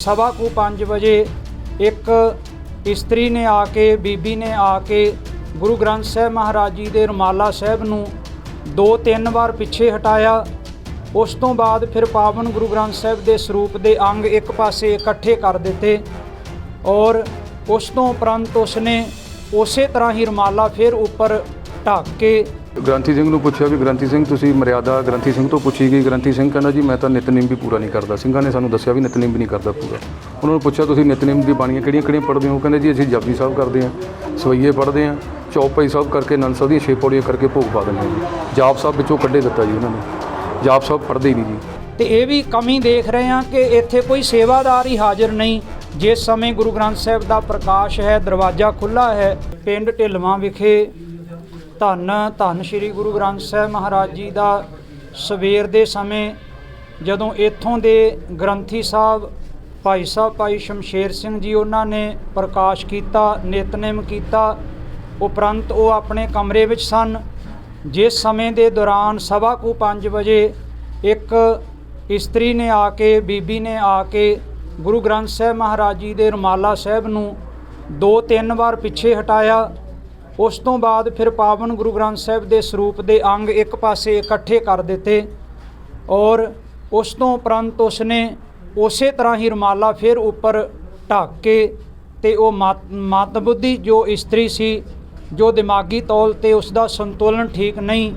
ਸਵਾ ਕੁ 5 ਵਜੇ ਇੱਕ ਇਸਤਰੀ ਨੇ ਆ ਕੇ, ਬੀਬੀ ਨੇ ਆ ਕੇ ਗੁਰੂ ਗ੍ਰੰਥ ਸਾਹਿਬ ਮਹਾਰਾਜ ਜੀ ਦੇ ਰੁਮਾਲਾ ਸਾਹਿਬ ਨੂੰ ਦੋ ਤਿੰਨ ਵਾਰ ਪਿੱਛੇ ਹਟਾਇਆ। ਉਸ ਤੋਂ ਬਾਅਦ ਫਿਰ ਪਾਵਨ ਗੁਰੂ ਗ੍ਰੰਥ ਸਾਹਿਬ ਦੇ ਸਰੂਪ ਦੇ ਅੰਗ ਇੱਕ ਪਾਸੇ ਇਕੱਠੇ ਕਰ ਦਿੱਤੇ ਔਰ ਉਸ ਤੋਂ ਉਪਰੰਤ ਉਸਨੇ ਉਸੇ ਤਰ੍ਹਾਂ ਹੀ ਰੁਮਾਲਾ ਫਿਰ ਉੱਪਰ ਢੱਕ ਕੇ ਗ੍ਰੰਥੀ ਸਿੰਘ ਨੂੰ ਪੁੱਛਿਆ ਵੀ ਗ੍ਰੰਥੀ ਸਿੰਘ, ਤੁਸੀਂ ਮਰਿਆਦਾ ਗ੍ਰੰਥੀ ਸਿੰਘ ਤੋਂ ਪੁੱਛੀ ਗਈ। ਗ੍ਰੰਥੀ ਸਿੰਘ ਕਹਿੰਦਾ ਜੀ, ਮੈਂ ਤਾਂ ਨਿਤਨੇਮ ਵੀ ਪੂਰਾ ਨਹੀਂ ਕਰਦਾ। ਸਿੰਘਾਂ ਨੇ ਸਾਨੂੰ ਦੱਸਿਆ ਵੀ ਨਿਤਨੇਮ ਵੀ ਨਹੀਂ ਕਰਦਾ ਪੂਰਾ। ਉਹਨਾਂ ਨੂੰ ਪੁੱਛਿਆ, ਤੁਸੀਂ ਨਿਤਨੇਮ ਦੀ ਬਾਣੀਆਂ ਕਿਹੜੀਆਂ ਕਿਹੜੀਆਂ ਪੜ੍ਹਦੇ ਹੋ? ਉਹ ਕਹਿੰਦੇ ਜੀ, ਅਸੀਂ ਜਪਜੀ ਸਾਹਿਬ ਕਰਦੇ ਹਾਂ, ਸਵਈਏ ਪੜ੍ਹਦੇ ਹਾਂ, ਚੌਪਈ ਸਾਹਿਬ ਕਰਕੇ ਆਨੰਦ ਸਾਹਿਬ ਦੀਆਂ ਛੇ ਪੌੜੀਆਂ ਕਰਕੇ ਭੋਗ ਪਾ ਦਿੰਦੇ ਹਾਂ ਜੀ। ਜਾਪ ਸਾਹਿਬ ਵਿੱਚੋਂ ਕੱਢੇ ਦਿੱਤਾ ਜੀ ਉਹਨਾਂ ਨੇ। ਜਾਪ ਸਾਹਿਬ ਪੜ੍ਹਦੇ ਹੀ ਨਹੀਂ ਜੀ। ਤੇ ਇਹ ਵੀ ਕਮੀ ਦੇਖ ਰਹੇ ਹਾਂ ਕਿ ਇੱਥੇ ਕੋਈ ਸੇਵਾਦਾਰ ਹੀ ਹਾਜ਼ਰ ਨਹੀਂ, ਜਿਸ ਸਮੇਂ ਗੁਰੂ ਗ੍ਰੰਥ ਸਾਹਿਬ ਦਾ ਪ੍ਰਕਾਸ਼ ਹੈ, ਦਰਵਾਜ਼ਾ ਖੁੱਲਾ ਹੈ, ਪਿੰਡ ਢਿਲਵਾਂ ਵਿਖੇ ਧੰਨ ਧੰਨ ਸ੍ਰੀ ਗੁਰੂ ਗ੍ਰੰਥ ਸਾਹਿਬ ਮਹਾਰਾਜ ਜੀ ਦਾ ਸਵੇਰ ਦੇ ਸਮੇਂ ਜਦੋਂ ਇੱਥੋਂ ਦੇ ਗ੍ਰੰਥੀ ਸਾਹਿਬ, ਭਾਈ ਸਾਹਿਬ, ਭਾਈ ਸ਼ਮਸ਼ੇਰ ਸਿੰਘ ਜੀ ਉਹਨਾਂ ਨੇ ਪ੍ਰਕਾਸ਼ ਕੀਤਾ, ਨਿਤਨੇਮ ਕੀਤਾ, ਉਪਰੰਤ ਉਹ ਆਪਣੇ ਕਮਰੇ ਵਿੱਚ ਸਨ। ਜਿਸ ਸਮੇਂ ਦੇ ਦੌਰਾਨ ਸਵਾ ਕੁ 5 ਵਜੇ ਇੱਕ ਇਸਤਰੀ ਨੇ ਆ ਕੇ, ਬੀਬੀ ਨੇ ਆ ਕੇ ਗੁਰੂ ਗ੍ਰੰਥ ਸਾਹਿਬ ਮਹਾਰਾਜ ਜੀ ਦੇ ਰੁਮਾਲਾ ਸਾਹਿਬ ਨੂੰ ਦੋ ਤਿੰਨ ਵਾਰ ਪਿੱਛੇ ਹਟਾਇਆ। ਉਸ ਤੋਂ ਬਾਅਦ ਫਿਰ ਪਾਵਨ ਗੁਰੂ ਗ੍ਰੰਥ ਸਾਹਿਬ ਦੇ ਸਰੂਪ ਦੇ ਅੰਗ ਇੱਕ ਪਾਸੇ ਇਕੱਠੇ ਕਰ ਦਿੱਤੇ ਔਰ ਉਸ ਤੋਂ ਉਪਰੰਤ ਉਸਨੇ ਉਸੇ ਤਰ੍ਹਾਂ ਹੀ ਰੁਮਾਲਾ ਫਿਰ ਉੱਪਰ ਢੱਕ ਕੇ ਤੇ ਉਹ ਮਤ ਮਤ ਬੁੱਧੀ ਜੋ ਇਸਤਰੀ ਸੀ, ਜੋ ਦਿਮਾਗੀ ਤੌਲ ਤੇ ਉਸ ਦਾ ਸੰਤੁਲਨ ਠੀਕ ਨਹੀਂ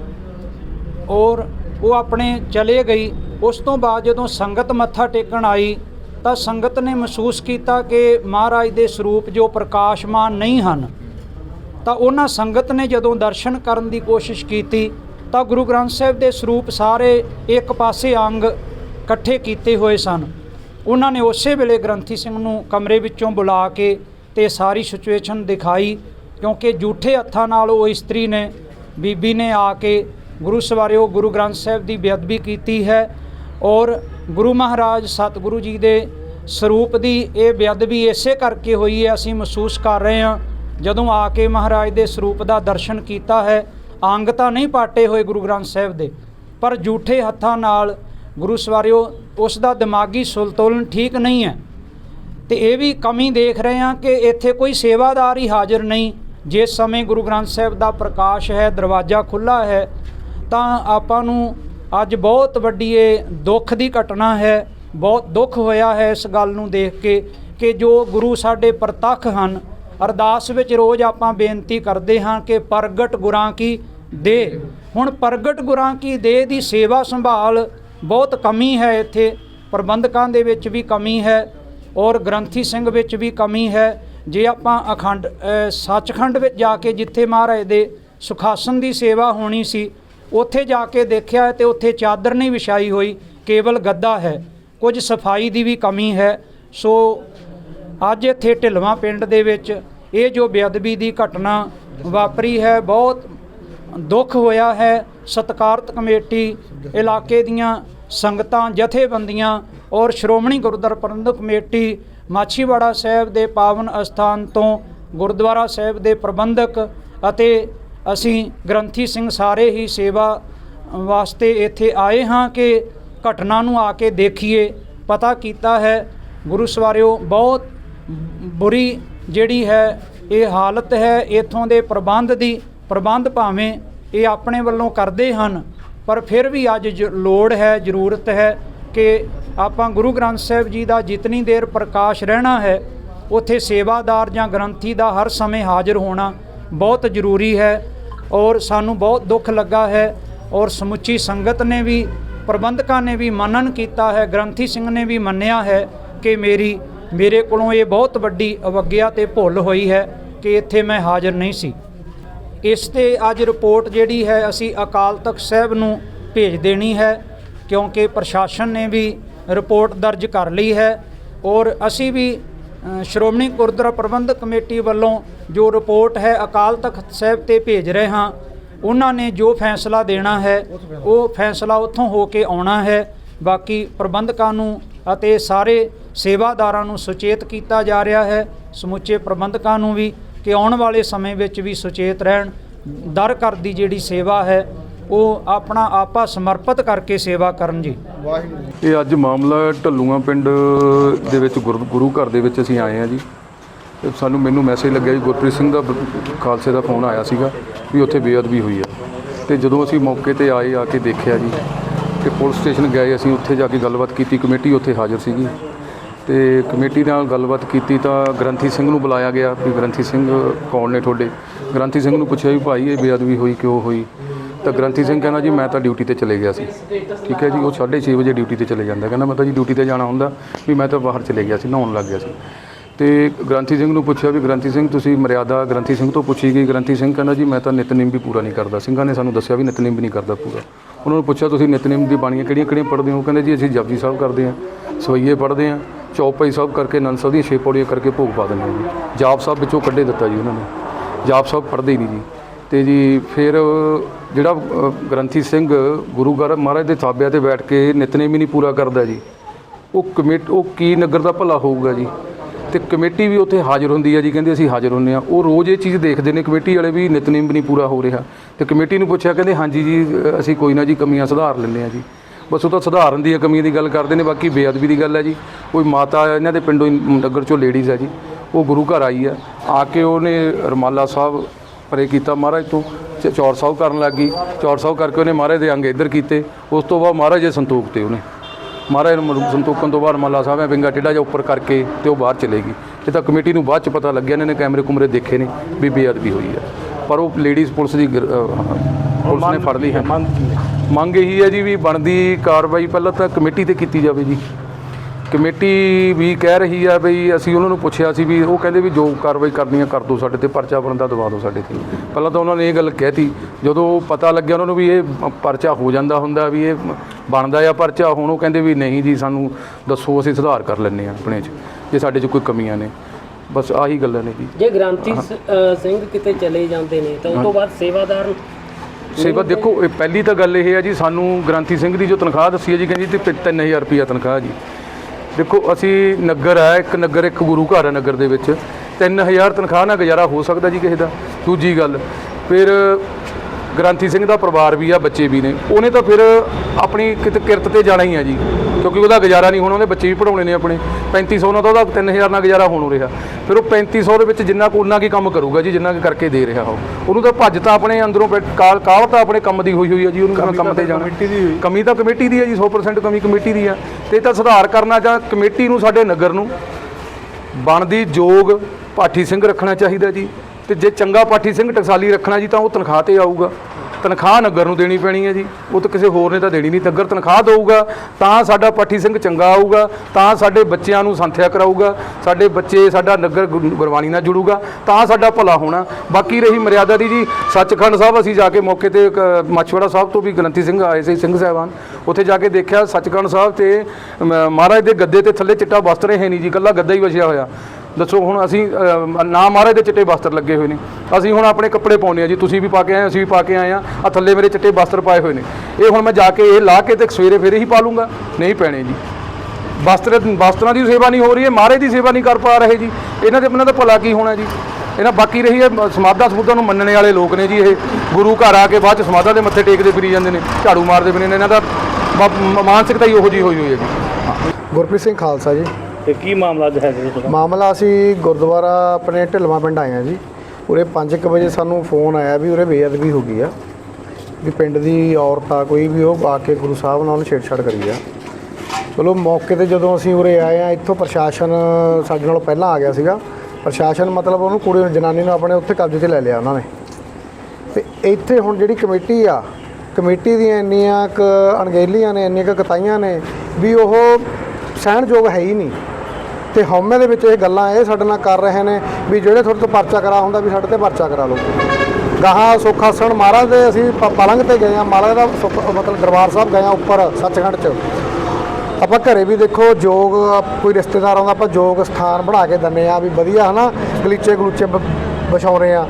ਔਰ ਉਹ ਆਪਣੇ ਚਲੇ ਗਈ। ਉਸ ਤੋਂ ਬਾਅਦ ਜਦੋਂ ਸੰਗਤ ਮੱਥਾ ਟੇਕਣ ਆਈ ਤਾਂ ਸੰਗਤ ਨੇ ਮਹਿਸੂਸ ਕੀਤਾ ਕਿ ਮਹਾਰਾਜ ਦੇ ਸਰੂਪ ਜੋ ਪ੍ਰਕਾਸ਼ਮਾਨ ਨਹੀਂ ਹਨ ਤਾਂ ਉਹਨਾਂ ਸੰਗਤ ਨੇ ਜਦੋਂ ਦਰਸ਼ਨ ਕਰਨ ਦੀ ਕੋਸ਼ਿਸ਼ ਕੀਤੀ, ਤਾਂ ਗੁਰੂ ਗ੍ਰੰਥ ਸਾਹਿਬ ਦੇ ਸਰੂਪ ਸਾਰੇ ਇੱਕ ਪਾਸੇ ਅੰਗ ਇਕੱਠੇ ਕੀਤੇ ਹੋਏ ਸਨ। ਉਹਨਾਂ ਨੇ ਉਸੇ ਵੇਲੇ ਗ੍ਰੰਥੀ ਸਿੰਘ ਨੂੰ ਕਮਰੇ ਵਿੱਚੋਂ ਬੁਲਾ ਕੇ ਤੇ ਸਾਰੀ ਸਿਚੁਏਸ਼ਨ ਦਿਖਾਈ, ਕਿਉਂਕਿ ਝੂਠੇ ਹੱਥਾਂ ਨਾਲ ਉਹ ਇਸਤਰੀ ਨੇ, ਬੀਬੀ ਨੇ ਆ ਕੇ ਗੁਰੂ ਸਵਾਰਿਓ ਗੁਰੂ ਗ੍ਰੰਥ ਸਾਹਿਬ ਦੀ ਬੇਅਦਬੀ ਕੀਤੀ ਹੈ ਔਰ ਗੁਰੂ ਮਹਾਰਾਜ ਸਤਿਗੁਰੂ ਜੀ ਦੇ ਸਰੂਪ ਦੀ ਇਹ ਬੇਅਦਬੀ ਇਸੇ ਕਰਕੇ ਹੋਈ ਹੈ, ਅਸੀਂ ਮਹਿਸੂਸ ਕਰ ਰਹੇ ਹਾਂ ਜਦੋਂ ਆ ਕੇ ਮਹਾਰਾਜ ਦੇ ਸਰੂਪ ਦਾ ਦਰਸ਼ਨ ਕੀਤਾ ਹੈ, ਅੰਗ ਤਾਂ ਨਹੀਂ ਪਾਟੇ ਹੋਏ ਗੁਰੂ ਗ੍ਰੰਥ ਸਾਹਿਬ ਦੇ, ਪਰ ਝੂਠੇ ਹੱਥਾਂ ਨਾਲ ਗੁਰੂ ਸਵਾਰਿਓ, ਉਸ ਦਾ ਦਿਮਾਗੀ ਸੰਤੁਲਨ ਠੀਕ ਨਹੀਂ ਹੈ। ਤੇ ਇਹ ਵੀ ਕਮੀ ਦੇਖ ਰਹੇ ਹਾਂ ਕਿ ਇੱਥੇ ਕੋਈ ਸੇਵਾਦਾਰ ਹੀ ਹਾਜ਼ਰ ਨਹੀਂ। ਜਿਸ ਸਮੇਂ ਗੁਰੂ ਗ੍ਰੰਥ ਸਾਹਿਬ ਦਾ ਪ੍ਰਕਾਸ਼ ਹੈ, ਦਰਵਾਜ਼ਾ ਖੁੱਲਾ ਹੈ, ਤਾਂ ਆਪਾਂ ਨੂੰ ਅੱਜ ਬਹੁਤ ਵੱਡੀ ਇਹ ਦੁੱਖ ਦੀ ਘਟਨਾ ਹੈ, ਬਹੁਤ ਦੁੱਖ ਹੋਇਆ ਹੈ ਇਸ ਗੱਲ ਨੂੰ ਦੇਖ ਕੇ ਕਿ ਜੋ ਗੁਰੂ ਸਾਡੇ ਪ੍ਰਤੱਖ ਹਨ ਅਰਦਾਸ ਵਿੱਚ ਰੋਜ਼ ਆਪਾਂ ਬੇਨਤੀ ਕਰਦੇ ਹਾਂ ਕਿ ਪ੍ਰਗਟ ਗੁਰਾਂ ਕੀ ਦੇ। ਹੁਣ ਪ੍ਰਗਟ ਗੁਰਾਂ ਕੀ ਦੇ ਦੀ ਸੇਵਾ ਸੰਭਾਲ ਬਹੁਤ ਕਮੀ ਹੈ ਇੱਥੇ। ਪ੍ਰਬੰਧਕਾਂ ਦੇ ਵਿੱਚ ਵੀ ਕਮੀ ਹੈ ਔਰ ਗ੍ਰੰਥੀ ਸਿੰਘ ਵਿੱਚ ਵੀ ਕਮੀ ਹੈ। ਜੇ ਆਪਾਂ ਅਖੰਡ ਸੱਚਖੰਡ ਵਿੱਚ ਜਾ ਕੇ ਜਿੱਥੇ ਮਹਾਰਾਜ ਦੇ ਸੁਖਾਸਨ ਦੀ ਸੇਵਾ ਹੋਣੀ ਸੀ, ਉੱਥੇ ਜਾ ਕੇ ਦੇਖਿਆ ਤੇ ਉੱਥੇ ਚਾਦਰ ਨਹੀਂ ਵਿਛਾਈ ਹੋਈ, ਕੇਵਲ ਗੱਦਾ ਹੈ। ਕੁਝ ਸਫ਼ਾਈ ਦੀ ਵੀ ਕਮੀ ਹੈ। ਸੋ ਅੱਜ ਇੱਥੇ ਢਿਲਵਾਂ ਪਿੰਡ ਦੇ ਵਿੱਚ ਇਹ ਜੋ ਬੇਅਦਬੀ ਦੀ ਘਟਨਾ ਵਾਪਰੀ ਹੈ, ਬਹੁਤ ਦੁੱਖ ਹੋਇਆ ਹੈ। ਸਤਕਾਰਤ ਕਮੇਟੀ ਇਲਾਕੇ ਦੀਆਂ ਸੰਗਤਾਂ, ਜਥੇਬੰਦੀਆਂ ਔਰ ਸ਼੍ਰੋਮਣੀ ਗੁਰਦੁਆਰਾ ਪ੍ਰਬੰਧਕ ਕਮੇਟੀ ਮਾਛੀਵਾੜਾ ਸਾਹਿਬ ਦੇ ਪਾਵਨ ਅਸਥਾਨ ਤੋਂ ਗੁਰਦੁਆਰਾ ਸਾਹਿਬ ਦੇ ਪ੍ਰਬੰਧਕ ਅਤੇ ਅਸੀਂ ਗ੍ਰੰਥੀ ਸਿੰਘ ਸਾਰੇ ਹੀ ਸੇਵਾ ਵਾਸਤੇ ਇੱਥੇ ਆਏ ਹਾਂ ਕਿ ਘਟਨਾ ਨੂੰ ਆ ਕੇ ਦੇਖੀਏ। ਪਤਾ ਕੀਤਾ ਹੈ, ਗੁਰੂ ਸਵਾਰਿਓ, ਬਹੁਤ ਬੁਰੀ ਜਿਹੜੀ ਹੈ, ਇਹ ਹਾਲਤ ਹੈ, ਇਥੋਂ ਦੇ ਪ੍ਰਬੰਧ ਦੀ, ਪ੍ਰਬੰਧ ਭਾਵੇਂ ਇਹ ਆਪਣੇ ਵੱਲੋਂ ਕਰਦੇ ਹਨ, ਪਰ ਫਿਰ ਵੀ ਅੱਜ ਜ- ਲੋੜ ਹੈ, ਜ਼ਰੂਰਤ ਹੈ ਕਿ ਆਪਾਂ ਗੁਰੂ ਗ੍ਰੰਥ ਸਾਹਿਬ ਜੀ ਦਾ ਜਿਤਨੀ ਦੇਰ ਪ੍ਰਕਾਸ਼ ਰਹਿਣਾ ਹੈ, ਉੱਥੇ ਸੇਵਾਦਾਰ ਜਾਂ ਗ੍ਰੰਥੀ ਦਾ ਹਰ ਸਮੇਂ ਹਾਜ਼ਰ ਹੋਣਾ ਬਹੁਤ ਜ਼ਰੂਰੀ ਹੈ ਔਰ ਸਾਨੂੰ ਬਹੁਤ ਦੁੱਖ ਲੱਗਾ ਹੈ ਔਰ ਸਮੁੱਚੀ ਸੰਗਤ ਨੇ ਵੀ, ਪ੍ਰਬੰਧਕਾਂ ਨੇ ਵੀ ਮੰਨਣ ਕੀਤਾ ਹੈ, ਗ੍ਰੰਥੀ ਸਿੰਘ ਨੇ ਵੀ ਮੰਨਿਆ ਹੈ ਕਿ ਮੇਰੀ ਮੇਰੇ ਕੋਲੋਂ ਇਹ ਬਹੁਤ ਵੱਡੀ ਅਵਗਿਆ ਤੇ ਭੁੱਲ ਹੋਈ ਹੈ ਕਿ ਇੱਥੇ ਮੈਂ ਹਾਜ਼ਰ ਨਹੀਂ ਸੀ। ਇਸ ਤੇ ਅੱਜ ਰਿਪੋਰਟ ਜਿਹੜੀ ਹੈ ਅਸੀਂ ਅਕਾਲ ਤਖਤ ਸਾਹਿਬ ਨੂੰ ਭੇਜ ਦੇਣੀ ਹੈ, ਕਿਉਂਕਿ ਪ੍ਰਸ਼ਾਸਨ ਨੇ ਵੀ ਰਿਪੋਰਟ ਦਰਜ ਕਰ ਲਈ ਹੈ ਔਰ ਅਸੀਂ ਵੀ ਸ਼੍ਰੋਮਣੀ ਗੁਰਦੁਆਰਾ ਪ੍ਰਬੰਧਕ ਕਮੇਟੀ ਵੱਲੋਂ ਜੋ ਰਿਪੋਰਟ ਹੈ ਅਕਾਲ ਤਖਤ ਸਾਹਿਬ ਤੇ ਭੇਜ ਰਹੇ ਹਾਂ, ਉਹਨਾਂ ਨੇ ਜੋ ਫੈਸਲਾ ਦੇਣਾ ਹੈ, ਉਹ ਫੈਸਲਾ ਉੱਥੋਂ ਹੋ ਕੇ ਆਉਣਾ ਹੈ। ਬਾਕੀ ਪ੍ਰਬੰਧਕਾਂ ਨੂੰ ਅਤੇ ਸਾਰੇ ਸੇਵਾਦਾਰਾਂ ਨੂੰ ਸੁਚੇਤ ਕੀਤਾ ਜਾ ਰਿਹਾ ਹੈ। ਸਮੁੱਚੇ ਪ੍ਰਬੰਧਕਾਂ ਨੂੰ ਵੀ ਕਿ ਆਉਣ ਵਾਲੇ ਸਮੇਂ ਵਿੱਚ ਵੀ ਸੁਚੇਤ ਰਹਿਣ। ਦਰ ਘਰ ਦੀ ਜਿਹੜੀ ਸੇਵਾ ਹੈ, ਉਹ ਆਪਣਾ ਆਪਾ ਸਮਰਪਿਤ ਕਰਕੇ ਸੇਵਾ ਕਰਨ ਜੀ। ਇਹ ਅੱਜ ਮਾਮਲਾ ਢੱਲੂਆਂ ਪਿੰਡ ਦੇ ਵਿੱਚ ਗੁਰ- ਗੁਰੂ ਘਰ ਦੇ ਵਿੱਚ ਅਸੀਂ ਆਏ ਹਾਂ ਜੀ। ਤੇ ਸਾਨੂੰ ਮੈਨੂੰ ਮੈਸੇਜ ਲੱਗਿਆ ਜੀ, ਗੁਰਪ੍ਰੀਤ ਸਿੰਘ ਦਾ ਖਾਲਸੇ ਦਾ ਫੋਨ ਆਇਆ ਸੀਗਾ ਵੀ ਉੱਥੇ ਬੇਅਦਬੀ ਹੋਈ ਆ। ਤੇ ਜਦੋਂ ਅਸੀਂ ਮੌਕੇ ਤੇ ਆਏ, ਆ ਕੇ ਦੇਖਿਆ ਜੀ, ਤੇ ਪੁਲਿਸ ਸਟੇਸ਼ਨ ਗਏ, ਅਸੀਂ ਉੱਥੇ ਜਾ ਕੇ ਗੱਲਬਾਤ ਕੀਤੀ, ਕਮੇਟੀ ਉੱਥੇ ਹਾਜ਼ਰ ਸੀਗੀ। ਤੇ ਕਮੇਟੀ ਨਾਲ ਗੱਲਬਾਤ ਕੀਤੀ ਤਾਂ ਗ੍ਰੰਥੀ ਸਿੰਘ ਨੂੰ ਬੁਲਾਇਆ ਗਿਆ ਵੀ ਗ੍ਰੰਥੀ ਸਿੰਘ ਕੌਣ ਨੇ ਤੁਹਾਡੇ? ਗ੍ਰੰਥੀ ਸਿੰਘ ਨੂੰ ਪੁੱਛਿਆ ਵੀ ਭਾਈ ਇਹ ਬੇਅਦਬੀ ਹੋਈ ਕਿਉਂ ਹੋਈ? ਤਾਂ ਗ੍ਰੰਥੀ ਸਿੰਘ ਕਹਿੰਦਾ ਜੀ ਮੈਂ ਤਾਂ ਡਿਊਟੀ ਤੇ ਚਲੇ ਗਿਆ ਸੀ। ਠੀਕ ਹੈ ਜੀ, ਉਹ 6:30 ਵਜੇ ਡਿਊਟੀ ਤੇ ਚਲੇ ਜਾਂਦਾ। ਕਹਿੰਦਾ ਮੈਂ ਤਾਂ ਜੀ ਡਿਊਟੀ ਤੇ ਜਾਣਾ ਹੁੰਦਾ ਵੀ ਮੈਂ ਤਾਂ ਬਾਹਰ ਚਲੇ ਗਿਆ ਸੀ, ਨਹਾਉਣ ਲੱਗ ਗਿਆ ਸੀ। ਤੇ ਗ੍ਰੰਥੀ ਸਿੰਘ ਨੂੰ ਪੁੱਛਿਆ ਵੀ ਗ੍ਰੰਥੀ ਸਿੰਘ, ਤੁਸੀਂ ਮਰਿਆਦਾ ਗ੍ਰੰਥੀ ਸਿੰਘ ਤੋਂ ਪੁੱਛੀ ਗਈ। ਗ੍ਰੰਥੀ ਸਿੰਘ ਕਹਿੰਦਾ ਜੀ, ਮੈਂ ਤਾਂ ਨਿਤਨੇਮ ਵੀ ਪੂਰਾ ਨਹੀਂ ਕਰਦਾ। ਸਿੰਘਾਂ ਨੇ ਸਾਨੂੰ ਦੱਸਿਆ ਵੀ ਨਿਤਨੇਮ ਵੀ ਨਹੀਂ ਕਰਦਾ ਪੂਰਾ। ਉਹਨਾਂ ਨੂੰ ਪੁੱਛਿਆ, ਤੁਸੀਂ ਨਿਤਨੇਮ ਦੀ ਬਾਣੀਆਂ ਕਿਹੜੀਆਂ ਕਿਹੜੀਆਂ ਪੜ੍ਹਦੇ ਹੋ? ਉਹ ਕਹਿੰਦੇ ਜੀ, ਅਸੀਂ ਜਪਜੀ ਸਾਹਿਬ ਕਰਦੇ ਹਾਂ, ਸਵਈਏ ਪੜ੍ਹਦੇ ਹਾਂ, ਚੌਪਈ ਸਾਹਿਬ ਕਰਕੇ ਆਨੰਦ ਸਾਹਿਬ ਦੀਆਂ ਛੇ ਪੌੜੀਆਂ ਕਰਕੇ ਭੋਗ ਪਾ ਦਿੰਦੇ ਹਾਂ ਜੀ। ਜਾਪ ਸਾਹਿਬ ਵਿੱਚੋਂ ਕੱਢੇ ਦਿੱਤਾ ਜੀ ਉਹਨਾਂ ਨੇ। ਜਾਪ ਸਾਹਿਬ ਪੜ੍ਹਦੇ ਹੀ ਨਹੀਂ ਜੀ। ਤੇ ਜੀ ਫਿਰ, ਜਿਹੜਾ ਗ੍ਰੰਥੀ ਸਿੰਘ ਗੁਰੂ ਘਰ ਮਹਾਰਾਜ ਦੇ ਥਾਬਿਆਂ ਤੇ ਬੈਠ ਕੇ ਨਿਤਨੇਮ ਹੀ ਨਹੀਂ ਪੂਰਾ ਕਰਦਾ ਜੀ, ਉਹ ਕਮੇਟ, ਉਹ ਕੀ ਨਗਰ ਦਾ ਭਲਾ ਹੋਊਗਾ ਜੀ? ਤੇ ਕਮੇਟੀ ਵੀ ਉੱਥੇ ਹਾਜ਼ਰ ਹੁੰਦੀ ਹੈ ਜੀ, ਕਹਿੰਦੇ ਅਸੀਂ ਹਾਜ਼ਰ ਹੁੰਨੇ ਆ। ਉਹ ਰੋਜ਼ ਇਹ ਚੀਜ਼ ਦੇਖਦੇ ਨੇ, ਕਮੇਟੀ ਵਾਲੇ ਵੀ ਨਿਤਨੇਮ ਵੀ ਨਹੀਂ ਪੂਰਾ ਹੋ ਰਿਹਾ। ਤੇ ਕਮੇਟੀ ਨੂੰ ਪੁੱਛਿਆ, ਕਹਿੰਦੇ ਹਾਂਜੀ ਜੀ ਅਸੀਂ ਕੋਈ ਨਾ ਜੀ, ਕਮੀਆਂ ਸੁਧਾਰ ਲੈਂਦੇ ਆ ਜੀ। ਬਸ ਉਹ ਤਾਂ ਸੁਧਾਰਨ ਦੀਆਂ ਕਮੀਆਂ ਦੀ ਗੱਲ ਕਰਦੇ ਨੇ, ਬਾਕੀ ਬੇਅਦਬੀ ਦੀ ਗੱਲ ਹੈ ਜੀ। ਕੋਈ ਮਾਤਾ ਇਹਨਾਂ ਦੇ ਪਿੰਡੋਂ ਨਗਰ ਚੋਂ ਲੇਡੀਜ਼ ਹੈ ਜੀ। ਉਹ ਗੁਰੂ ਘਰ ਆਈ ਆ। ਆ ਕੇ ਉਹਨੇ ਰਮਾਲਾ ਸਾਹਿਬ ਪਰੇ ਕੀਤਾ ਮਹਾਰਾਜ ਤੋਂ, ਚ- ਚੌਰ ਸਾਹਿਬ ਕਰਨ ਲੱਗ ਗਈ। ਚੌਰ ਸਾਹਿਬ ਕਰਕੇ ਉਹਨੇ ਮਹਾਰਾਜ ਦੇ ਅੰਗ ਇੱਧਰ ਕੀਤੇ। ਉਸ ਤੋਂ ਬਾਅਦ ਮਹਾਰਾਜ ਦੇ ਸੰਤੋਖ ਤੇ ਉਹਨੇ। ਮਹਾਰਾਜ ਨੂੰ ਮਰੂ- ਸੰਤੋਖਣ ਤੋਂ ਬਾਅਦ ਮੱਲਾ ਸਾਹਿਬ ਨੇ ਵਿੰਗਾ ਟੇਢਾ ਜਿਹਾ ਉੱਪਰ ਕਰਕੇ ਤੇ ਉਹ ਬਾਹਰ ਚਲੇ ਗਈ। ਇਹ ਤਾਂ ਕਮੇਟੀ ਨੂੰ ਬਾਅਦ ਚ ਪਤਾ ਲੱਗਿਆ ਇਹਨਾਂ ਨੇ ਕੈਮਰੇ ਕੁਮਰੇ ਦੇਖੇ ਨੇ ਵੀ ਬੇਅਦਬੀ ਹੋਈ ਹੈ। ਪਰ ਉਹ ਲੇਡੀਜ਼ ਪੁਲਿਸ ਦੀ ਗਿਰ- ਅਹ, ਪੁਲਿਸ ਨੇ ਫੜ ਲਈ ਹੈ? ਮੰਗ ਇਹੀ ਹੈ ਜੀ ਵੀ ਬਣਦੀ ਕਾਰਵਾਈ ਪਹਿਲਾਂ ਤਾਂ ਕਮੇਟੀ ਤੇ ਕੀਤੀ ਜਾਵੇ ਜੀ। ਕਮੇਟੀ ਵੀ ਕਹਿ ਰਹੀ ਆ ਬਈ ਅਸੀਂ ਉਹਨਾਂ ਨੂੰ ਪੁੱਛਿਆ ਸੀ ਵੀ ਉਹ ਕਹਿੰਦੇ ਵੀ ਜੋ ਕਾਰਵਾਈ ਕਰਨੀ ਆ ਕਰ ਦਿਓ ਸਾਡੇ ਤੇ ਪਰਚਾ ਬਣਦਾ ਦਵਾ ਦਿਓ ਸਾਡੇ ਤੇ। ਪਹਿਲਾਂ ਤਾਂ ਉਹਨਾਂ ਨੇ ਇਹ ਗੱਲ ਕਹਿਤੀ। ਜਦੋਂ ਪਤਾ ਲੱਗਿਆ ਉਹਨਾਂ ਨੂੰ ਵੀ ਇਹ ਪਰਚਾ ਹੋ ਜਾਂਦਾ ਹੁੰਦਾ ਵੀ ਇਹ ਬਣਦਾ ਆ ਪਰਚਾ ਹੁਣ ਉਹ ਕਹਿੰਦੇ ਵੀ ਨਹੀਂ ਜੀ ਸਾਨੂੰ ਦੱਸੋ ਅਸੀਂ ਸੁਧਾਰ ਕਰ ਲੈਂਦੇ ਆ ਆਪਣੇ 'ਚ ਜੇ ਸਾਡੇ 'ਚ ਕੋਈ ਕਮੀਆਂ ਨੇ। ਬਸ ਆਹੀ ਗੱਲਾਂ ਨੇ ਜੀ ਜੇ ਗ੍ਰਾਂਤੀ ਸਿੰਘ ਕਿਤੇ ਚਲੇ ਜਾਂਦੇ ਨੇ ਤਾਂ ਉਸ ਤੋਂ ਬਾਅਦ ਸੇਵਾਦਾਰ ਸੇਵਾ ਦੇਖੋ ਇਹ ਪਹਿਲੀ ਤਾਂ ਗੱਲ ਇਹ ਹੈ ਜੀ ਸਾਨੂੰ ਗ੍ਰਾਂਤੀ ਸਿੰਘ ਦੀ ਜੋ ਤਨਖਾਹ ਦੱਸੀ ਹੈ ਜੀ ਕਹਿੰਦੀ ਤੇ 3000 ਰੁਪਿਆ ਤਨਖਾਹ ਜੀ। ਦੇਖੋ, ਅਸੀਂ ਨਗਰ ਹੈ, ਇੱਕ ਨਗਰ, ਇੱਕ ਗੁਰੂ ਘਰ ਹੈ ਨਗਰ ਦੇ ਵਿੱਚ। 3000 ਤਨਖਾਹ ਨਾਲ ਗੁਜ਼ਾਰਾ ਹੋ ਸਕਦਾ ਜੀ ਕਿਸੇ ਦਾ, ਦੂਜੀ ਗੱਲ। ਫਿਰ ਗ੍ਰਾਂਤੀ ਸਿੰਘ ਦਾ ਪਰਿਵਾਰ ਵੀ ਆ ਬੱਚੇ ਵੀ ਨੇ। ਉਹਨੇ ਤਾਂ ਫਿਰ ਆਪਣੀ ਕਿਤੇ ਕਿਰਤ ਤੇ ਜਾਣਾ ਹੀ ਆ ਜੀ। ਕਿਉਂਕਿ ਉਹਦਾ ਗੁਜ਼ਾਰਾ ਨਹੀਂ ਹੋਣਾ ਉਹਦੇ ਬੱਚੇ ਵੀ ਪੜਾਉਣੇ ਨੇ ਆਪਣੇ। 3500 ਨਾਲ ਤਾਂ ਉਹਦਾ 3000 ਨਾਲ ਗੁਜ਼ਾਰਾ ਹੋਣੋ ਰਿਹਾ। ਫਿਰ ਉਹ 3500 ਦੇ ਵਿੱਚ ਜਿੰਨਾ ਕੁ ਉਨਾ ਕੀ ਕੰਮ ਕਰੂਗਾ ਜੀ ਜਿੰਨਾ ਕੁ ਕਰਕੇ ਦੇ ਰਿਹਾ ਉਹ। ਉਹਨੂੰ ਤਾਂ ਭੱਜ ਤਾਂ ਆਪਣੇ ਅੰਦਰੋਂ ਕਾਲ ਕਾਲ ਤਾਂ ਆਪਣੇ ਕੰਮ ਦੀ ਹੋਈ ਹੋਈ ਹੈ ਜੀ ਉਹਨੂੰ ਕੰਮ ਤੇ ਜਾਣਾ। ਕਮੀ ਤਾਂ ਕਮੇਟੀ ਦੀ ਹੈ ਜੀ 100% ਕਮੀ ਕਮੇਟੀ ਦੀ ਆ। ਤੇ ਇਹ ਤਾਂ ਸੁਧਾਰ ਕਰਨਾ ਜਾਂ ਕਮੇਟੀ ਨੂੰ ਸਾਡੇ ਨਗਰ ਨੂੰ ਬਣਦੀ ਯੋਗ ਪਾਠੀ ਸਿੰਘ ਰੱਖਣਾ ਚਾਹੀਦਾ ਜੀ। ਤੇ ਜੇ ਚੰਗਾ ਪਾਠੀ ਸਿੰਘ ਟਕਸਾਲੀ ਰੱਖਣਾ ਜੀ ਤਾਂ ਉਹ ਤਨਖਾਹ ਤੇ ਆਊਗਾ। ਤਨਖਾਹ ਨਗਰ ਨੂੰ ਦੇਣੀ ਪੈਣੀ ਹੈ ਜੀ। ਉਹ ਤਾਂ ਕਿਸੇ ਹੋਰ ਨੇ ਤਾਂ ਦੇਣੀ ਨਹੀਂ। ਨਗਰ ਤਨਖਾਹ ਦੇਊਗਾ ਤਾਂ ਸਾਡਾ ਪਾਠੀ ਸਿੰਘ ਚੰਗਾ ਆਊਗਾ ਤਾਂ ਸਾਡੇ ਬੱਚਿਆਂ ਨੂੰ ਸੰਥਿਆ ਕਰਾਊਗਾ ਸਾਡੇ ਬੱਚੇ ਸਾਡਾ ਨਗਰ ਗੁਰ- ਗੁਰਬਾਣੀ ਨਾਲ ਜੁੜੂਗਾ ਤਾਂ ਸਾਡਾ ਭਲਾ ਹੋਣਾ। ਬਾਕੀ ਰਹੀ ਮਰਿਆਦਾ ਦੀ ਜੀ ਸੱਚਖੰਡ ਸਾਹਿਬ ਅਸੀਂ ਜਾ ਕੇ ਮੌਕੇ ਤੇ ਇੱਕ, ਮਛਵੜਾ ਸਾਹਿਬ ਤੋਂ ਵੀ ਗ੍ਰੰਥੀ ਸਿੰਘ ਆਏ ਸੀ ਸਿੰਘ ਸਾਹਿਬਾਨ। ਉੱਥੇ ਜਾ ਕੇ ਦੇਖਿਆ ਸੱਚਖੰਡ ਸਾਹਿਬ ਤੇ ਮਹਾਰਾਜ ਦੇ ਗੱਦੇ ਤੇ ਥੱਲੇ ਚਿੱਟਾ ਵਸਤਰ ਹੈ ਨਹੀਂ ਜੀ ਇਕੱਲਾ ਗੱਦਾ ਹੀ ਵਸਿਆ ਹੋਇਆ। ਦੱਸੋ ਹੁਣ ਅਸੀਂ ਅ, ਨਾ ਮਹਾਰਾਜ ਦੇ ਚਿੱਟੇ ਵਸਤਰ ਲੱਗੇ ਹੋਏ ਨੇ। ਅਸੀਂ ਹੁਣ ਆਪਣੇ ਕੱਪੜੇ ਪਾਉਂਦੇ ਆ ਜੀ ਤੁਸੀਂ ਵੀ ਪਾ ਕੇ ਆਏ ਅਸੀਂ ਵੀ ਪਾ ਕੇ ਆਏ ਆ ਆ ਥੱਲੇ ਮੇਰੇ ਚਿੱਟੇ ਵਸਤਰ ਪਾਏ ਹੋਏ ਨੇ। ਇਹ ਹੁਣ ਮੈਂ ਜਾ ਕੇ ਇਹ ਲਾ ਕੇ ਤੇ ਸਵੇਰੇ ਫੇਰੇ ਹੀ ਪਾ ਲੂੰਗਾ। ਨਹੀਂ ਪੈਣੇ ਜੀ। ਵਸਤਰ ਵਸਤਰਾਂ ਦੀ ਸੇਵਾ ਨਹੀਂ ਹੋ ਰਹੀ ਹੈ ਮਹਾਰਾਜ ਦੀ ਸੇਵਾ ਨਹੀਂ ਕਰ ਪਾ ਰਹੇ ਜੀ। ਇਹਨਾਂ ਦੇ ਇਹਨਾਂ ਦਾ ਭਲਾ ਕੀ ਹੋਣਾ ਜੀ? ਇਹਨਾਂ ਬਾਕੀ ਰਹੀ ਹੈ ਮ- ਸਮਾਧਾਂ ਸਮੂਧਾਂ ਨੂੰ ਮੰਨਣੇ ਵਾਲੇ ਲੋਕ ਨੇ ਜੀ ਇਹ। ਗੁਰੂ ਘਰ ਆ ਕੇ ਬਾਅਦ ਚ ਸਮਾਧਾਂ ਦੇ ਮੱਥੇ ਟੇਕਦੇ ਫਿਰੀ ਜਾਂਦੇ ਨੇ ਝਾੜੂ ਮਾਰਦੇ ਫਿਰੀ ਨੇ। ਇਹਨਾਂ ਦਾ ਮ- ਮ- ਮਾਨਸਿਕਤਾ ਹੀ ਉਹੋ ਜਿਹੀ ਹੋਈ ਹੋਈ ਹੈ ਜੀ। ਗੁਰਪ੍ਰੀਤ ਸਿੰਘ ਖਾਲਸਾ ਜੀ। ਤੇ ਕੀ ਮਾਮਲਾ ਅੱਜ ਹੈ ਜੀ ਤੁਹਾਡਾ? ਮਾਮਲਾ ਅਸੀਂ ਗੁਰਦੁਆਰਾ ਆਪਣੇ ਢਿਲਵਾ ਪਿੰਡ ਆਏ ਆ ਜੀ। ਉਰੇ 5:00 ਵਜੇ ਸਾਨੂੰ ਫੋਨ ਆਇਆ ਵੀ ਉਰੇ ਬੇਅਦਬੀ ਹੋ ਗਈ ਆ। ਵੀ ਪਿੰਡ ਦੀ ਔਰਤ ਆ ਕੋਈ ਵੀ ਉਹ ਆ ਕੇ ਗੁਰੂ ਸਾਹਿਬ ਨਾਲ ਉਹਨੂੰ ਛੇੜਛਾੜ ਕਰੀ ਆ। ਚਲੋ ਮੌਕੇ ਤੇ ਜਦੋਂ ਅਸੀਂ ਉਰੇ ਆਏ ਆ ਇੱਥੋਂ ਪ੍ਰਸ਼ਾਸਨ ਸਾਡੇ ਨਾਲ ਪਹਿਲਾਂ ਆ ਗਿਆ ਸੀਗਾ। ਪ੍ਰਸ਼ਾਸਨ ਮਤਲਬ ਉਹਨੂੰ ਕੁੜੀ ਨੂੰ, ਜਨਾਨੀ ਨੂੰ ਆਪਣੇ ਉੱਥੇ ਕਬਜ਼ੇ 'ਚ ਲੈ ਲਿਆ ਉਹਨਾਂ ਨੇ। ਤੇ ਇੱਥੇ ਹੁਣ ਜਿਹੜੀ ਕਮੇਟੀ ਆ, ਕਮੇਟੀ ਦੀਆਂ ਇੰਨੀਆਂ ਕ ਅਣਗਹਿਲੀਆਂ ਨੇ, ਇੰਨੀਆਂ ਕੁ ਕਤਾਈਆਂ ਨੇ ਵੀ ਉਹ ਸਹਿਣਯੋਗ ਹੈ ਹੀ ਨਹੀਂ। ਤੇ ਹਉਮੈ ਦੇ ਵਿੱਚ ਇਹ ਗੱਲਾਂ ਇਹ ਸਾਡੇ ਨਾਲ ਕਰ ਰਹੇ ਨੇ ਵੀ ਜਿਹੜੇ ਤੁਹਾਡੇ ਤੋਂ ਪਰਚਾ ਕਰਾ ਹੁੰਦਾ ਵੀ ਸਾਡੇ ਤੇ ਪਰਚਾ ਕਰਾ ਲਓ। ਗਾਹਾਂ ਸੁੱਖ ਆਸਣ ਮਹਾਰਾਜ ਦੇ ਅਸੀਂ ਪ- ਪਲੰਗ ਤੇ ਗਏ ਆ ਮਹਾਰਾਜ ਦਾ ਸੁੱਖ ਮਤਲਬ ਦਰਬਾਰ ਸਾਹਿਬ ਗਏ ਆ ਉੱਪਰ, ਸੱਚਖੰਡ 'ਚ। ਆਪਾਂ ਘਰੇ ਵੀ ਦੇਖੋ ਜੋਗ, ਕੋਈ ਰਿਸ਼ਤੇਦਾਰ ਆਉਂਦਾ, ਆਪਾਂ ਜੋਗ ਸਥਾਨ ਬਣਾ ਕੇ ਦਿੰਨੇ ਆ ਵੀ ਵਧੀਆ ਹਨਾ ਗਲੀਚੇ ਗਲੂਚੇ ਬ- ਵਿਛਾਉਣੇ ਆ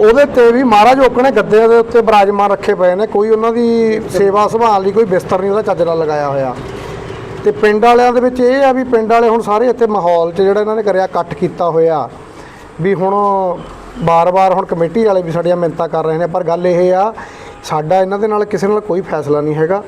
ਉਹਦੇ ਤੇ ਵੀ ਮਹਾਰਾਜ ਓਕਣੇ ਗੱਦੇ ਦੇ ਉੱਤੇ ਬਰਾਜਮਾਨ ਰੱਖੇ ਪਏ ਨੇ, ਕੋਈ ਉਹਨਾਂ ਦੀ ਸੇਵਾ ਸੰਭਾਲ ਲਈ ਕੋਈ ਬਿਸਤਰ ਨਹੀਂ, ਉਹਦਾ ਚੱਜ ਨਾਲ ਲਗਾਇਆ ਹੋਇਆ। ਤੇ ਪਿੰਡ ਵਾਲਿਆਂ ਦੇ ਵਿੱਚ ਇਹ ਆ ਵੀ ਪਿੰਡ ਵਾਲੇ ਹੁਣ ਸਾਰੇ ਇੱਥੇ ਮਾਹੌਲ 'ਚ ਜਿਹੜਾ ਇਹਨਾਂ ਨੇ ਕਰਿਆ, ਇਕੱਠ ਕੀਤਾ ਹੋਇਆ। ਵੀ ਹੁਣ ਬਾਰ-ਬਾਰ ਹੁਣ ਕਮੇਟੀ ਵਾਲੇ ਵੀ ਸਾਡੀਆਂ ਮਿੰਤਾ ਕਰ ਰਹੇ ਨੇ, ਪਰ ਗੱਲ ਇਹ ਆ, ਸਾਡਾ ਇਹਨਾਂ ਦੇ ਨਾਲ ਕਿਸੇ ਨਾਲ ਕੋਈ ਫੈਸਲਾ ਨਹੀਂ ਹੈਗਾ।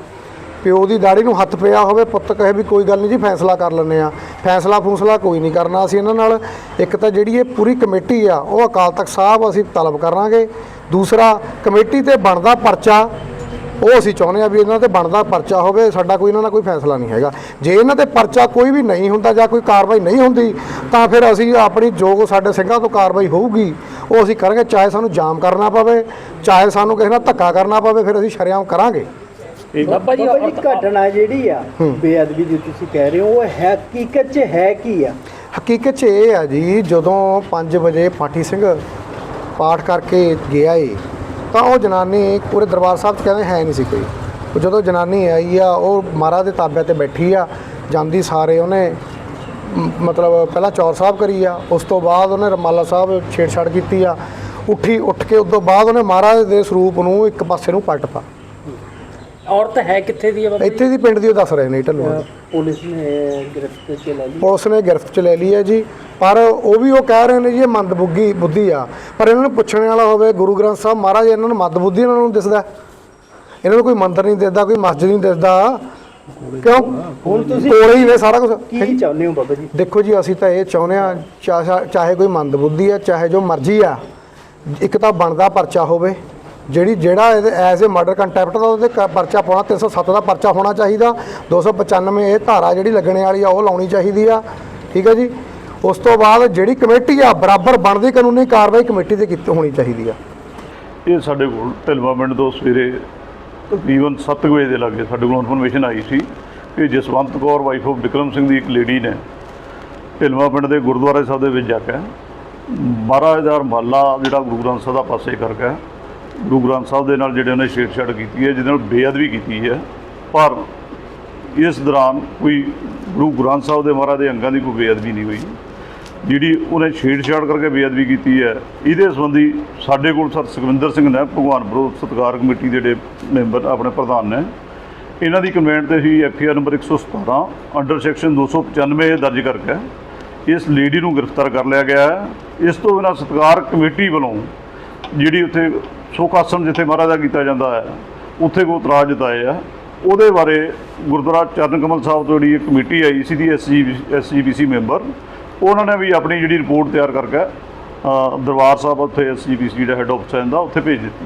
ਪਿਓ ਦੀ ਦਾੜੀ ਨੂੰ ਹੱਥ ਪਿਆ ਹੋਵੇ, ਪੁੱਤ ਕਹੇ ਵੀ ਕੋਈ ਗੱਲ ਨਹੀਂ ਜੀ, ਫੈਸਲਾ ਕਰ ਲੈਂਦੇ ਆ ਫੈਸਲਾ ਫੂਸਲਾ ਕੋਈ ਨਹੀਂ ਕਰਨਾ, ਅਸੀਂ ਇਹਨਾਂ ਨਾਲ ਇੱਕ ਤਾਂ ਜਿਹੜੀ ਇਹ ਪੂਰੀ ਕਮੇਟੀ ਆ, ਉਹ ਅਕਾਲ ਤਖਤ ਸਾਹਿਬ ਅਸੀਂ ਤਲਬ ਕਰਾਂਗੇ। ਦੂਸਰਾ, ਕਮੇਟੀ ਤੇ ਬਣਦਾ ਪਰਚਾ ਉਹ ਅਸੀਂ ਚਾਹੁੰਦੇ ਆ ਵੀ ਇਹਨਾਂ ਤੇ ਬਣਦਾ ਪਰਚਾ ਹੋਵੇ ਸਾਡਾ ਕੋਈ ਇਹਨਾਂ ਦਾ ਕੋਈ ਫੈਸਲਾ ਨਹੀਂ ਹੈਗਾ। ਜੇ ਇਹਨਾਂ ਤੇ ਪਰਚਾ ਕੋਈ ਵੀ ਨਹੀਂ ਹੁੰਦਾ ਜਾਂ ਕੋਈ ਕਾਰਵਾਈ ਨਹੀਂ ਹੁੰਦੀ ਤਾਂ ਫਿਰ ਅਸੀਂ ਆਪਣੀ ਜੋ ਸਾਡੇ ਸਿੰਘਾਂ ਤੋਂ ਕਾਰਵਾਈ ਹੋਊਗੀ ਉਹ ਅਸੀਂ ਕਰਾਂਗੇ ਚਾਹੇ ਸਾਨੂੰ ਜਾਮ ਕਰਨਾ ਪਵੇ ਚਾਹੇ ਸਾਨੂੰ ਕਿਸੇ ਨਾਲ ਧੱਕਾ ਕਰਨਾ ਪਵੇ ਫਿਰ ਅਸੀਂ ਸ਼ਰੇਆਮ ਕਰਾਂਗੇ। ਬਾਬਾ ਜੀ ਬਾਬਾ ਜੀ ਘਟਨਾ ਜਿਹੜੀ ਆ ਬੇਅਦਬੀ ਦੀ ਤੁਸੀਂ ਕਹਿ ਰਹੇ ਹੋ ਉਹ ਹੈ ਹਕੀਕਤ 'ਚ ਹੈ ਕੀ ਆ? ਹਕੀਕਤ 'ਚ ਇਹ ਆ ਜੀ ਜਦੋਂ 5 ਵਜੇ ਪਾਠੀ ਸਿੰਘ ਪਾਠ ਕਰਕੇ ਗਿਆ ਏ ਤਾਂ ਉਹ ਜਨਾਨੀ ਪੂਰੇ ਦਰਬਾਰ ਸਾਹਿਬ 'ਚ ਕਹਿੰਦੇ ਹੈ ਨਹੀਂ ਸੀ ਕੋਈ। ਉਹ ਜਦੋਂ ਜਨਾਨੀ ਆਈ ਆ, ਉਹ ਮਹਾਰਾਜ ਦੇ ਤਾਬੇ ਤੇ ਬੈਠੀ ਆ, ਜਾਂਦੀ ਸਾਰੇ ਉਹਨੇ ਮਤਲਬ ਪਹਿਲਾਂ ਚੌਰ ਸਾਹਿਬ ਕਰੀ ਆ, ਉਸ ਤੋਂ ਬਾਅਦ ਉਹਨੇ ਰਮਾਲਾ ਸਾਹਿਬ ਛੇੜਛਾੜ ਕੀਤੀ ਆ। ਉੱਠੀ, ਉੱਠ ਕੇ ਉਸ ਤੋਂ ਬਾਅਦ ਉਹਨੇ ਮਹਾਰਾਜ ਦੇ ਸਰੂਪ ਨੂੰ ਇੱਕ ਪਾਸੇ ਨੂੰ ਪਲਟਤਾ ਔਰਤ ਹੈ ਕਿੱਥੇ ਦੀ ਹੈ ਬਾਬਾ ਜੀ? ਇੱਥੇ ਦੀ ਪਿੰਡ ਦੀ ਉਹ ਦੱਸ ਰਹੇ ਨੇ ਢੱਲੋਂ ਪੁਲਿਸ ਨੇ ਗ੍ਰਿਫਤ 'ਚ ਲੈ ਲਈ। ਪੁਲਿਸ ਨੇ ਗ੍ਰਿਫਤ ਚ ਲੈ ਲਈ ਹੈ ਜੀ। ਪਰ ਉਹ ਵੀ ਉਹ ਕਹਿ ਰਹੇ ਨੇ ਜੀ ਇਹ ਮੰਦਬੁੱਧੀ ਬੁੱਧੀ ਆ। ਪਰ ਇਹਨਾਂ ਨੂੰ ਪੁੱਛਣ ਵਾਲਾ ਹੋਵੇ ਗੁਰੂ ਗ੍ਰੰਥ ਸਾਹਿਬ ਮਹਾਰਾਜ ਇਹਨਾਂ ਨੂੰ ਮੰਦਬੁੱਧੀ ਇਹਨਾਂ ਨੂੰ ਦਿਸਦਾ ਇਹਨਾਂ ਨੂੰ ਕੋਈ ਮੰਦਰ ਨਹੀਂ ਦਿਸਦਾ ਕੋਈ ਮਸਜਿਦ ਨਹੀਂ ਦਿਸਦਾ। ਕਿਉਂ? ਹੁਣ ਤੁਸੀਂ ਕੋਲੇ ਹੀ ਨੇ ਸਾਰਾ ਕੁਝ ਕੀ ਚਾਹੁੰਦੇ ਹੋ ਬਾਬਾ ਜੀ? ਦੇਖੋ ਜੀ ਅਸੀਂ ਤਾਂ ਇਹ ਚਾਹੁੰਦੇ ਆ ਚਾਹੇ ਕੋਈ ਮੰਦਬੁੱਧੀ ਆ ਚਾਹੇ ਜੋ ਮਰਜ਼ੀ ਆ ਇੱਕ ਤਾਂ ਬਣਦਾ ਪਰਚਾ ਹੋਵੇ। ਜਿਹੜੀ ਜਿਹੜਾ ਐਜ਼ ਏ ਮਰਡਰ ਕੰਟੈਂਪਟ ਦਾ ਉਹਦੇ ਕ- ਪਰਚਾ ਪਾਉਣਾ 307 ਦਾ ਪਰਚਾ ਹੋਣਾ ਚਾਹੀਦਾ। 295 ਇਹ ਧਾਰਾ ਜਿਹੜੀ ਲੱਗਣੇ ਵਾਲੀ ਆ, ਉਹ ਲਾਉਣੀ ਚਾਹੀਦੀ ਆ। ਠੀਕ ਹੈ ਜੀ? ਉਸ ਤੋਂ ਬਾਅਦ ਜਿਹੜੀ ਕਮੇਟੀ ਆ, ਬਰਾਬਰ ਬਣਦੀ ਕਾਨੂੰਨੀ ਕਾਰਵਾਈ ਕਮੇਟੀ ਤੇ ਕੀਤੀ ਹੋਣੀ ਚਾਹੀਦੀ ਆ। ਇਹ ਸਾਡੇ ਕੋਲ ਢਿਲਵਾ ਪਿੰਡ ਤੋਂ ਸਵੇਰੇ ਤਕਰੀਬਨ 7 ਵਜੇ ਦੇ ਲਾਗੇ ਸਾਡੇ ਕੋਲ ਇਨਫੋਰਮੇਸ਼ਨ ਆਈ ਸੀ ਕਿ ਜਸਵੰਤ ਕੌਰ ਵਾਈਫ ਆਫ ਵਿਕਰਮ ਸਿੰਘ ਦੀ ਇੱਕ ਲੇਡੀ ਨੇ ਢਿਲਵਾ ਪਿੰਡ ਦੇ ਗੁਰਦੁਆਰੇ ਸਾਹਿਬ ਦੇ ਵਿੱਚ ਜਾ ਕੇ ਮਹਾਰਾਜ ਦਾ ਰਮਾਲਾ ਜਿਹੜਾ ਗੁਰੂ ਗ੍ਰੰਥ ਸਾਹਿਬ ਦਾ ਪਾਸੇ ਕਰਕੇ ਗੁਰੂ ਗ੍ਰੰਥ ਸਾਹਿਬ ਦੇ ਨਾਲ ਜਿਹੜੇ ਉਹਨੇ ਛੇੜਛਾੜ ਕੀਤੀ ਹੈ, ਜਿਹਦੇ ਨਾਲ ਬੇਅਦਬੀ ਕੀਤੀ ਹੈ। ਪਰ ਇਸ ਦੌਰਾਨ ਕੋਈ ਗੁਰੂ ਗ੍ਰੰਥ ਸਾਹਿਬ ਦੇ ਮਹਾਰਾਜ ਦੇ ਅੰਗਾਂ ਦੀ ਕੋਈ ਬੇਅਦਬੀ ਨਹੀਂ ਹੋਈ। ਜਿਹੜੀ ਉਹਨੇ ਛੇੜਛਾੜ ਕਰਕੇ ਬੇਅਦਬੀ ਕੀਤੀ ਹੈ, ਇਹਦੇ ਸੰਬੰਧੀ ਸਾਡੇ ਕੋਲ ਸਰ ਸੁਖਵਿੰਦਰ ਸਿੰਘ ਨੇ, ਭਗਵਾਨ ਵਿਰੋਧ ਸਤਿਕਾਰ ਕਮੇਟੀ ਦੇ ਜਿਹੜੇ ਮੈਂਬਰ ਆਪਣੇ ਪ੍ਰਧਾਨ ਨੇ, ਇਹਨਾਂ ਦੀ ਕੰਪਲੇਂਟ ਤੇ ਹੀ F R number 117 under section 295 ਦਰਜ ਕਰਕੇ ਇਸ ਲੇਡੀ ਨੂੰ ਗ੍ਰਿਫਤਾਰ ਕਰ ਲਿਆ ਗਿਆ ਹੈ। ਇਸ ਤੋਂ ਬਿਨਾਂ ਸਤਿਕਾਰ ਕਮੇਟੀ ਵੱਲੋਂ ਜਿਹੜੀ ਉੱਥੇ ਸ਼ੋਕ ਆਸਣ ਜਿੱਥੇ ਮਹਾਰਾਜ ਦਾ ਕੀਤਾ ਜਾਂਦਾ ਹੈ, ਉੱਥੇ ਕੋ ਇਤਰਾਜ਼ ਜਤਾਏ ਆ ਉਹਦੇ ਬਾਰੇ ਗੁਰਦੁਆਰਾ ਚਰਨ ਕਮਲ ਸਾਹਿਬ ਤੋਂ ਜਿਹੜੀ ਇੱਕ ਕਮੇਟੀ ਆਈ ਸੀ ਦੀ ਐਸਜੀਬੀਸੀ ਮੈਂਬਰ, ਉਹਨਾਂ ਨੇ ਵੀ ਆਪਣੀ ਜਿਹੜੀ ਰਿਪੋਰਟ ਤਿਆਰ ਕਰਕੇ ਦਰਬਾਰ ਸਾਹਿਬ ਉੱਥੇ ਐਸਜੀਬੀਸੀ ਜਿਹੜਾ ਹੈੱਡ ਆਫਿਸ ਹੈ ਦਾ, ਉੱਥੇ ਭੇਜ ਦਿੱਤੀ।